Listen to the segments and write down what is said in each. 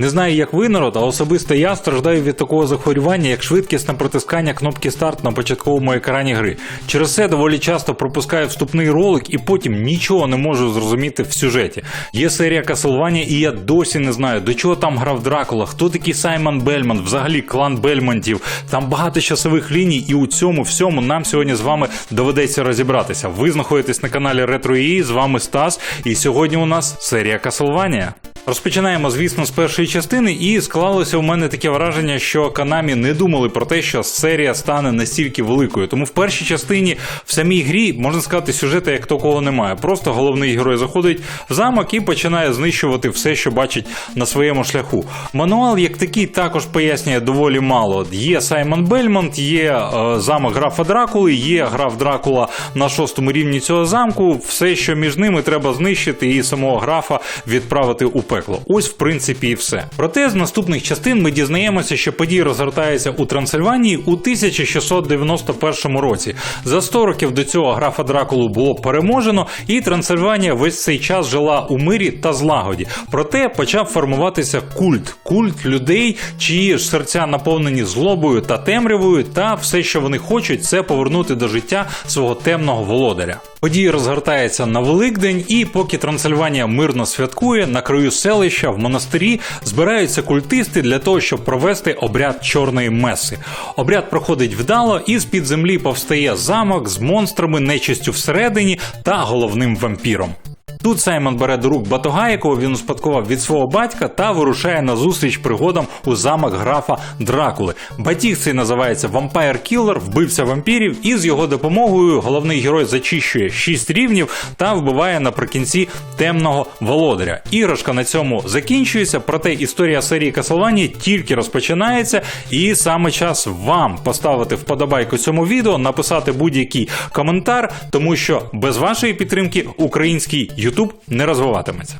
Не знаю, як ви народ, а особисто я страждаю від такого захворювання, як швидкісне протискання кнопки старт на початковому екрані гри. Через це доволі часто пропускаю вступний ролик і потім нічого не можу зрозуміти в сюжеті. Є серія Castlevania, і я досі не знаю, до чого там грав Дракула, хто такий Саймон Бельмонт, взагалі клан Бельмонтів. Там багато часових ліній, і у цьому всьому нам сьогодні з вами доведеться розібратися. Ви знаходитесь на каналі Ретро.ІІ, з вами Стас, і сьогодні у нас серія Castlevania. Розпочинаємо, звісно, з першої частини, і склалося у мене таке враження, що Канамі не думали про те, що серія стане настільки великою. Тому в першій частині в самій грі можна сказати, сюжету як такого немає. Просто головний герой заходить в замок і починає знищувати все, що бачить на своєму шляху. Мануал, як такий, також пояснює доволі мало. Є Саймон Бельмонт, є е, замок графа Дракули, є граф Дракула на шостому рівні цього замку. Все, що між ними треба знищити, і самого графа відправити у пекло. Ось, в принципі, і все. Проте з наступних частин ми дізнаємося, що події розгортаються у Трансильванії у 1691 році. За 100 років до цього графа Дракулу було переможено, і Трансильванія весь цей час жила у мирі та злагоді. Проте почав формуватися культ, культ людей, чиї ж серця наповнені злобою та темрявою, та все, що вони хочуть, це повернути до життя свого темного володаря. Події розгортаються на Великдень, і поки Трансильванія мирно святкує, на краю селища в монастирі збираються культисти для того, щоб провести обряд чорної меси. Обряд проходить вдало, і з під землі повстає замок з монстрами, нечистю всередині та головним вампіром. Тут Саймон бере до рук батога, якого він успадкував від свого батька, та вирушає на зустріч пригодам у замок графа Дракули. Батіг цей називається Vampire Killer, вбивця вампірів, і з його допомогою головний герой зачищує 6 рівнів та вбиває наприкінці темного володаря. Іграшка на цьому закінчується, проте історія серії Castlevania тільки розпочинається, і саме час вам поставити вподобайку цьому відео, написати будь-який коментар, тому що без вашої підтримки український YouTube не розвиватиметься.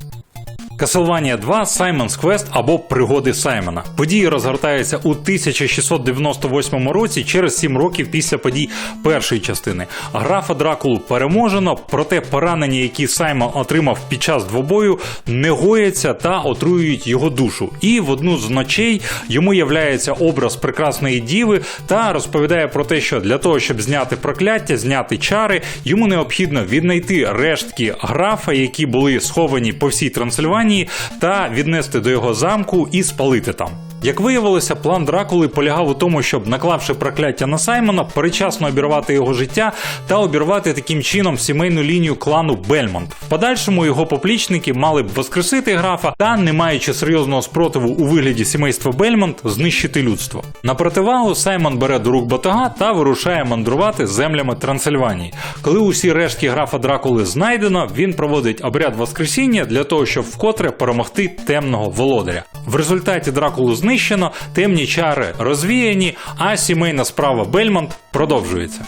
Castlevania 2 Simon's Quest або Пригоди Саймона. Події розгортаються у 1698 році, через 7 років після подій першої частини. Графа Дракулу переможено, проте поранення, які Саймон отримав під час двобою, не гояться та отруюють його душу. І в одну з ночей йому являється образ прекрасної діви та розповідає про те, що для того, щоб зняти прокляття, зняти чари, йому необхідно віднайти рештки графа, які були сховані по всій Трансильванії, та віднести до його замку і спалити там. Як виявилося, план Дракули полягав у тому, щоб, наклавши прокляття на Саймона, перечасно обірвати його життя та обірвати таким чином сімейну лінію клану Бельмонт. В подальшому його поплічники мали б воскресити графа та, не маючи серйозного спротиву у вигляді сімейства Бельмонт, знищити людство. На противагу Саймон бере до рук батога та вирушає мандрувати землями Трансильванії. Коли усі рештки графа Дракули знайдено, він проводить обряд Воскресіння для того, щоб вкотре перемогти темного володаря. В результаті Дракулу знищено, темні чари розвіяні, а сімейна справа Бельмонт продовжується.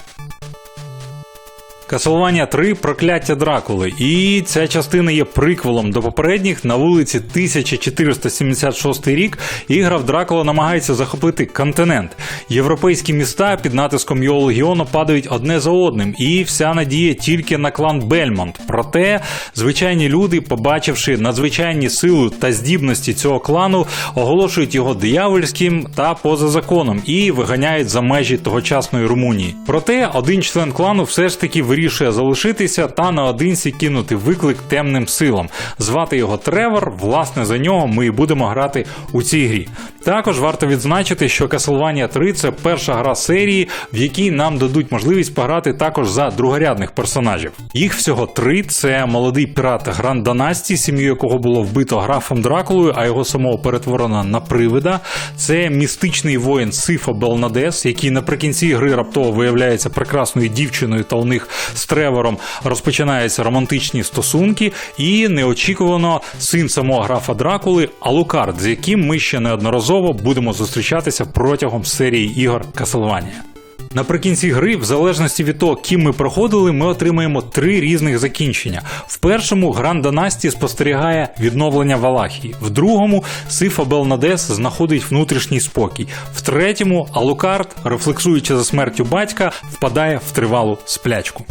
Castlevania 3 Прокляття Дракули. І ця частина є приквелом до попередніх на вулиці 1476 рік. Іграв Дракула намагається захопити континент. Європейські міста під натиском його легіону падають одне за одним, і вся надія тільки на клан Бельмонт. Проте звичайні люди, побачивши надзвичайні сили та здібності цього клану, оголошують його диявольським та поза законом і виганяють за межі тогочасної Румунії. Проте один член клану все ж таки вирішує залишитися та наодинці кинути виклик темним силам. Звати його Тревор. Власне, за нього ми і будемо грати у цій грі. Також варто відзначити, що Castlevania 3 це перша гра серії, в якій нам дадуть можливість пограти також за другорядних персонажів. Їх всього три: це молодий пірат Гранд Данасті, сім'ю якого було вбито графом Дракулою, а його самого перетворено на привида. Це містичний воїн Сифа Белнадес, який наприкінці гри раптово виявляється прекрасною дівчиною, та у них з Тревором розпочинаються романтичні стосунки, і неочікувано син самого графа Дракули Алукард, з яким ми ще неодноразово будемо зустрічатися протягом серії ігор Castlevania. Наприкінці гри, в залежності від того, ким ми проходили, ми отримаємо три різних закінчення. В першому Гранда Насті спостерігає відновлення Валахії, в другому Сифа Белнадес знаходить внутрішній спокій, в третьому Алукард, рефлексуючи за смертю батька, впадає в тривалу сплячку.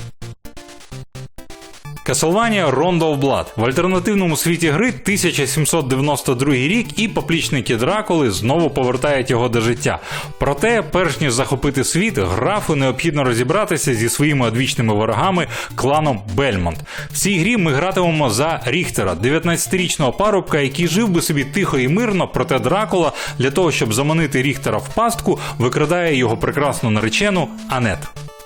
Castlevania Rondo of Blood. В альтернативному світі гри 1792 рік і поплічники Дракули знову повертають його до життя. Проте, перш ніж захопити світ, графу необхідно розібратися зі своїми одвічними ворогами кланом Бельмонт. В цій грі ми гратимемо за Ріхтера, 19-річного парубка, який жив би собі тихо і мирно, проте Дракула для того, щоб заманити Ріхтера в пастку, викрадає його прекрасну наречену Анет.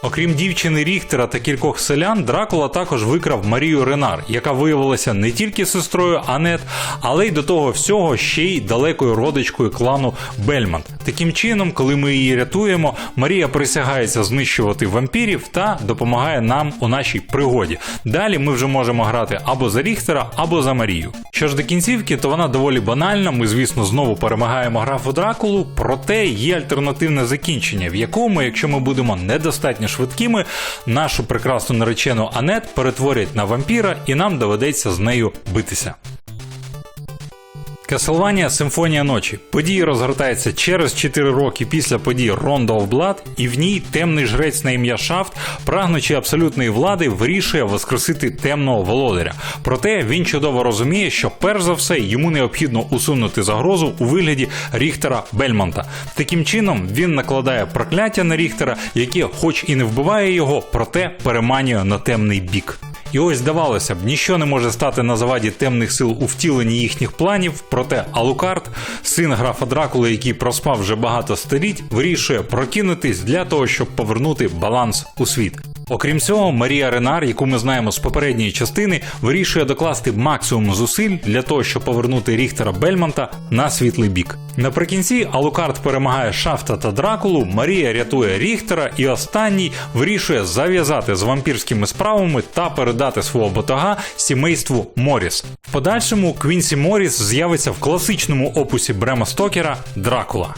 Окрім дівчини Ріхтера та кількох селян, Дракула також викрав Марію Ренар, яка виявилася не тільки сестрою Анет, але й до того всього ще й далекою родичкою клану Бельмонт. Таким чином, коли ми її рятуємо, Марія присягається знищувати вампірів та допомагає нам у нашій пригоді. Далі ми вже можемо грати або за Ріхтера, або за Марію. Що ж до кінцівки, то вона доволі банальна. Ми, звісно, знову перемагаємо графу Дракулу, проте є альтернативне закінчення, в якому, якщо ми будемо недостатньо швидкими, нашу прекрасну наречену Анет перетворять на вампіра, і нам доведеться з нею битися. Castlevania Симфонія ночі. Події розгортаються через 4 роки після подій Rondo of Blood, і в ній темний жрець на ім'я Шафт, прагнучи абсолютної влади, вирішує воскресити темного володаря. Проте він чудово розуміє, що перш за все йому необхідно усунути загрозу у вигляді Ріхтера Бельмонта. Таким чином він накладає прокляття на Ріхтера, яке, хоч і не вбиває його, проте переманює на темний бік. І ось здавалося б, ніщо не може стати на заваді темних сил у втіленні їхніх планів. Проте Алукард, син графа Дракули, який проспав вже багато століть, вирішує прокинутись для того, щоб повернути баланс у світ. Окрім цього, Марія Ренар, яку ми знаємо з попередньої частини, вирішує докласти максимум зусиль для того, щоб повернути Ріхтера Бельмонта на світлий бік. Наприкінці Алукард перемагає Шафта та Дракулу, Марія рятує Ріхтера, і останній вирішує зав'язати з вампірськими справами та передати свого ботага сімейству Моріс. В подальшому Квінсі Моріс з'явиться в класичному опусі Брема Стокера Дракула.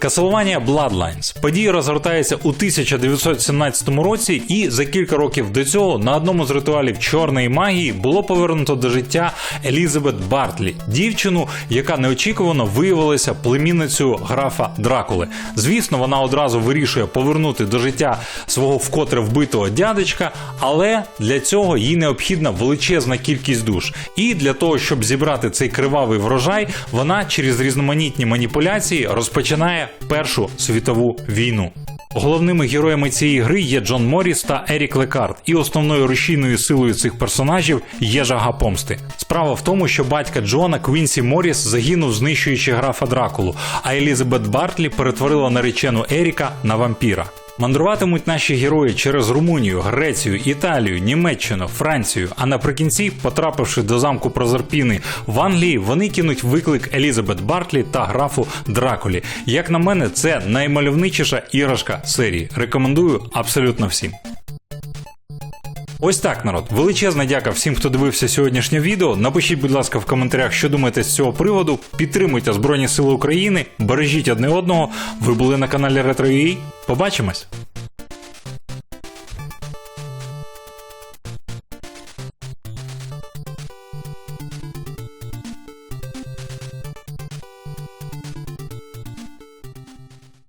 Castlevania Bloodlines. Події розгортаються у 1917 році, і за кілька років до цього на одному з ритуалів чорної магії було повернуто до життя Елізабет Бартлі, дівчину, яка неочікувано виявилася племінницею графа Дракули. Звісно, вона одразу вирішує повернути до життя свого вкотре вбитого дядечка, але для цього їй необхідна величезна кількість душ. І для того, щоб зібрати цей кривавий врожай, вона через різноманітні маніпуляції розпочинає Першу світову війну. Головними героями цієї гри є Джон Моріс та Ерік Лекард, і основною рушійною силою цих персонажів є жага помсти. Справа в тому, що батька Джона Квінсі Моріс загинув, знищуючи графа Дракулу, а Елізабет Бартлі перетворила наречену Еріка на вампіра. Мандруватимуть наші герої через Румунію, Грецію, Італію, Німеччину, Францію. А наприкінці, потрапивши до замку Прозерпіни в Англії, вони кинуть виклик Елізабет Бартлі та графу Дракулі. Як на мене, це наймальовничіша іграшка серії. Рекомендую абсолютно всім. Ось так, народ. Величезна дяка всім, хто дивився сьогоднішнє відео. Напишіть, будь ласка, в коментарях, що думаєте з цього приводу. Підтримуйте Збройні Сили України, бережіть одне одного. Ви були на каналі Ретро.ua. Побачимось!